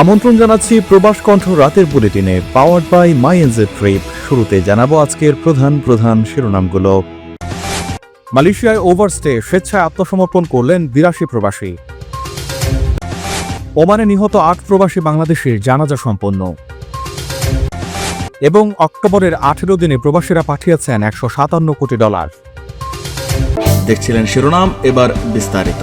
আমন্ত্রণ জানাচ্ছি প্রবাস কণ্ঠ রাতের বুলেটিনে powered by my NJ trip শুরুতে জানাব আজকের প্রধান প্রধান শিরোনামগুলো। মালয়েশিয়ায় ওভারস্টে স্বেচ্ছায় আত্মসমর্পণ করলেন বিরাশি প্রবাসী। ওমানে নিহত আট প্রবাসী বাংলাদেশের জানাজা সম্পন্ন। এবং অক্টোবরের আঠেরো দিনে প্রবাসীরা পাঠিয়েছেন একশো সাতান্ন কোটি ডলার। দেখছিলেন শিরোনাম, এবার বিস্তারিত।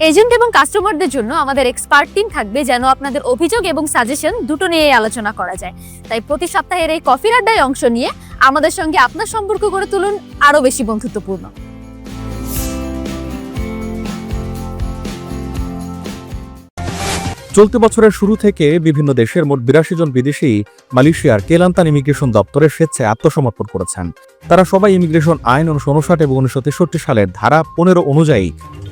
এজেন্ট এবং কাস্টমারদের জন্য আমাদের এক্সপার্ট টিম থাকবে যেন আপনাদের অভিযোগ এবং সাজেশন দুটো নিয়ে আলোচনা করা যায়। তাই প্রতি সপ্তাহের এই কফির আড্ডায় অংশ নিয়ে আমাদের সঙ্গে আপনার সম্পর্ক গড়ে তুলুন আরও বেশি বন্ধুত্বপূর্ণ। চলতি বছরের শুরু থেকে বিভিন্ন দেশের মোট বিরাশি জন বিদেশি মালয়েশিয়ার কেলান্তান ইমিগ্রেশন দপ্তরে স্বেচ্ছায় আত্মসমর্পণ করেছেন। তারা সবাই ইমিগ্রেশন আইন উনিশশো উনষাট এবং উনিশশো তেষট্টি সালের ধারা পনেরো অনুযায়ী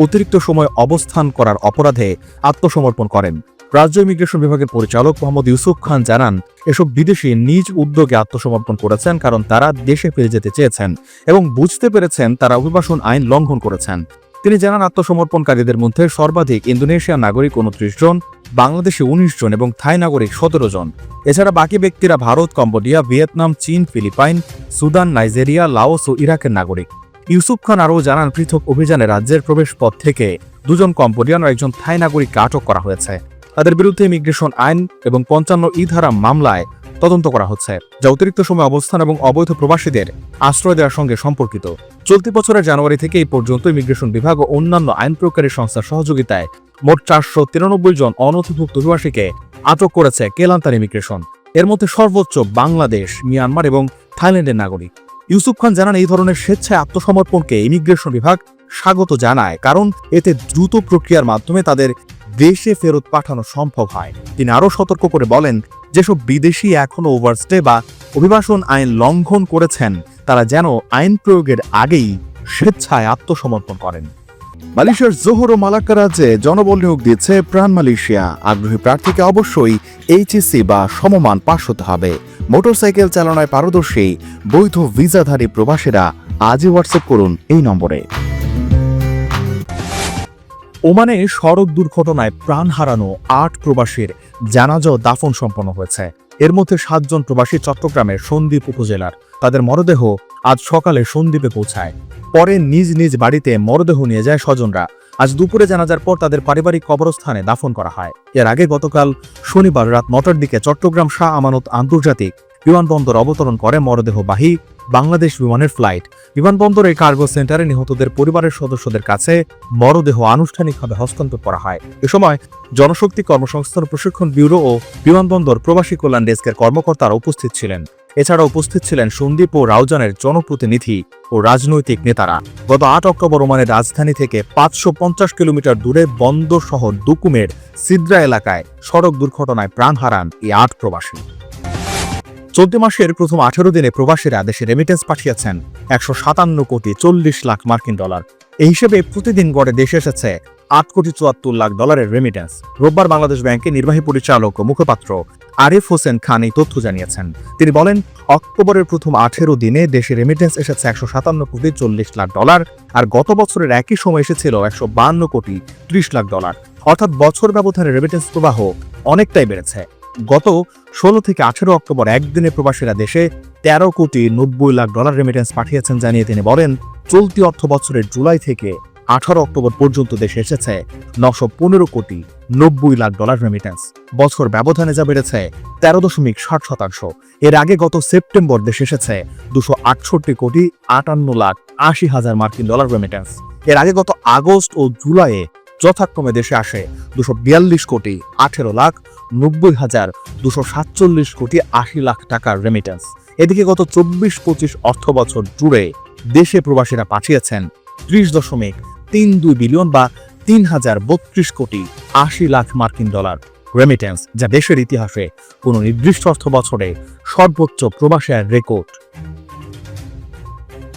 অতিরিক্ত সময় অবস্থান করার অপরাধে আত্মসমর্পণ করেন। রাজ্য ইমিগ্রেশন বিভাগের পরিচালক মোহাম্মদ ইউসুফ খান জানান, এসব বিদেশি নিজ উদ্যোগে আত্মসমর্পণ করেছেন কারণ তারা দেশে ফিরে যেতে চেয়েছেন এবং বুঝতে পেরেছেন তারা অভিবাসন আইন লঙ্ঘন করেছেন। তিনি জানান, আত্মসমর্পণকারীদের মধ্যে সর্বাধিক ইন্দোনেশিয়া নাগরিক উনত্রিশ জন, বাংলাদেশে উনিশ জন এবং থাই নাগরিক সতেরো জন। এছাড়া বাকি ব্যক্তিরা ভারত, কম্বোডিয়া, ভিয়েতনাম, চীন, ফিলিপাইন, সুদান, নাইজেরিয়া, লাওস ও ইরাকের নাগরিক। ইউসুফ খান আরও জানান, পৃথক অভিযানে রাজ্যের প্রবেশ পথ থেকে দুজন কম্বোডিয়ান ও একজন থাই নাগরিককে আটক করা হয়েছে। তাদের বিরুদ্ধে ইমিগ্রেশন আইন এবং পঞ্চান্ন ই ধারা মামলায় তদন্ত করা হচ্ছে, যা অতিরিক্ত সময় অবস্থান এবং অবৈধ প্রবাসীদের আশ্রয় দেওয়ার সঙ্গে সম্পর্কিত। চলতি বছরের জানুয়ারি থেকে এই পর্যন্ত ইমিগ্রেশন বিভাগ ও অন্যান্য আইন প্রয়োগকারী সংস্থার সহযোগিতায় মোট চারশো তিরানব্বই জন অনধিভুক্ত অভিবাসীকে আটক করেছে কেলান্তার ইমিগ্রেশন। এর মধ্যে সর্বোচ্চ বাংলাদেশ, মিয়ানমার এবং থাইল্যান্ডের নাগরিক। ইউসুফ খান জানান, এই ধরনের স্বেচ্ছায় আত্মসমর্পণকে ইমিগ্রেশন বিভাগ স্বাগত জানায়, কারণ এতে দ্রুত প্রক্রিয়ার মাধ্যমে তাদের দেশে ফেরত পাঠানো সম্ভব হয়। তিনি আরও সতর্ক করে বলেন যেসব বিদেশি এখনও ওভারস্টে বা অভিবাসন আইন লঙ্ঘন করেছেন, তারা যেন আইন প্রয়োগের আগেই স্বেচ্ছায় আত্মসমর্পণ করেন। মালয়েশিয়ার জোহর ও মালাক্কা রাজ্যে জনবল নিয়োগ দিচ্ছে প্রাণ মালয়েশিয়া। আগ্রহী প্রার্থীকে অবশ্যই এইচএসসি বা সমমান পাশ হতে হবে। মোটরসাইকেল চালনায় পারদর্শী, বৈধ ভিসাধারী প্রবাসীরা আজই হোয়াটসঅ্যাপ করুন এই নম্বরে। ওমানে সড়ক দুর্ঘটনায় প্রাণ হারানো আট প্রবাসীর জানাজা ও দাফন সম্পন্ন হয়েছে। এর মধ্যে সাতজন প্রবাসী চট্টগ্রামের সন্দ্বীপ উপজেলার। তাদের মরদেহ আজ সকালে সন্দ্বীপে পৌঁছায়। পরে নিজ নিজ বাড়িতে মরদেহ নিয়ে যায় স্বজনরা। আজ দুপুরে জানাজার পর তাদের পারিবারিক কবরস্থানে দাফন করা হয়। এর আগে গতকাল শনিবার রাত নটার দিকে চট্টগ্রাম শাহ আমানত আন্তর্জাতিক বিমানবন্দর অবতরণ করে মরদেহবাহী বাংলাদেশ বিমানের ফ্লাইট। বিমানবন্দরের কার্গো সেন্টারে নিহতদের পরিবারের সদস্যদের কাছে মরদেহ আনুষ্ঠানিকভাবে হস্তান্তর করা হয়। এ সময় জনশক্তি কর্মসংস্থান প্রশিক্ষণ ব্যুরো ও বিমানবন্দর প্রবাসী কল্যাণ ডেস্কের কর্মকর্তারা উপস্থিত ছিলেন। এছাড়া উপস্থিত ছিলেন সন্দীপ ও রাউজানের জনপ্রতিনিধি ও রাজনৈতিক নেতারা। গত আট অক্টোবর ওমানের রাজধানী থেকে পাঁচশো পঞ্চাশ কিলোমিটার দূরে বন্দর শহর দুকুমের সিদ্রা এলাকায় সড়ক দুর্ঘটনায় প্রাণ হারান এই আট প্রবাসী। চলতি মাসের প্রথম আঠেরো দিনে প্রবাসীরা দেশে রেমিটেন্স পাঠিয়েছেন একশো সাতান্ন কোটি চল্লিশ লাখ মার্কিন ডলার। এই হিসেবে প্রতিদিন গড়ে দেশে এসেছে আট কোটি চুয়াত্তর লাখ ডলারের রেমিটেন্স রোববার বাংলাদেশ ব্যাংকের নির্বাহী পরিচালক ও মুখপাত্র আরিফ হোসেন খান এই তথ্য জানিয়েছেন। তিনি বলেন, অক্টোবরের প্রথম আঠেরো দিনে দেশে রেমিটেন্স এসেছে একশো সাতান্ন কোটি চল্লিশ লাখ ডলার আর গত বছরের একই সময় এসেছিল একশো বান্ন কোটি ত্রিশ লাখ ডলার। অর্থাৎ বছর ব্যবধানে রেমিটেন্স প্রবাহ অনেকটাই বেড়েছে। গত ষোলো থেকে আঠেরো অক্টোবর একদিনে প্রবাসীরা দেশে তেরো কোটি নব্বই লাখ ডলার রেমিটেন্স পাঠিয়েছেন জানিয়ে তিনি বলেন, চলতি অর্থ বছরের জুলাই থেকে আঠারো অক্টোবর পর্যন্ত দেশে এসেছে নশো পনেরো কোটি নব্বই লাখ ডলার রেমিটেন্স বছর ব্যবধানে যা বেড়েছে তেরো দশমিক ষাট শতাংশ। এর আগে গত সেপ্টেম্বর দেশে এসেছে দুশো আটষট্টি কোটি আটান্ন লাখ আশি হাজার মার্কিন ডলার রেমিটেন্স এর আগে গত আগস্ট ও জুলাইয়ে যথাক্রমে দেশে আসে দুশো বিয়াল্লিশ কোটি আঠেরো লাখ নব্বই হাজার দুশো সাতচল্লিশ কোটি আশি লাখ টাকার রেমিটেন্স এদিকে গত চব্বিশ পঁচিশ অর্থ বছর জুড়ে দেশে প্রবাসীরা পাঠিয়েছেন ত্রিশ দশমিক তিন দুই বিলিয়ন বা তিন হাজার বত্রিশ কোটি আশি লাখ মার্কিন ডলার রেমিটেন্স যা দেশের ইতিহাসে কোনো নির্দিষ্ট অর্থ বছরে সর্বোচ্চ প্রবাসী আয়ের রেকর্ড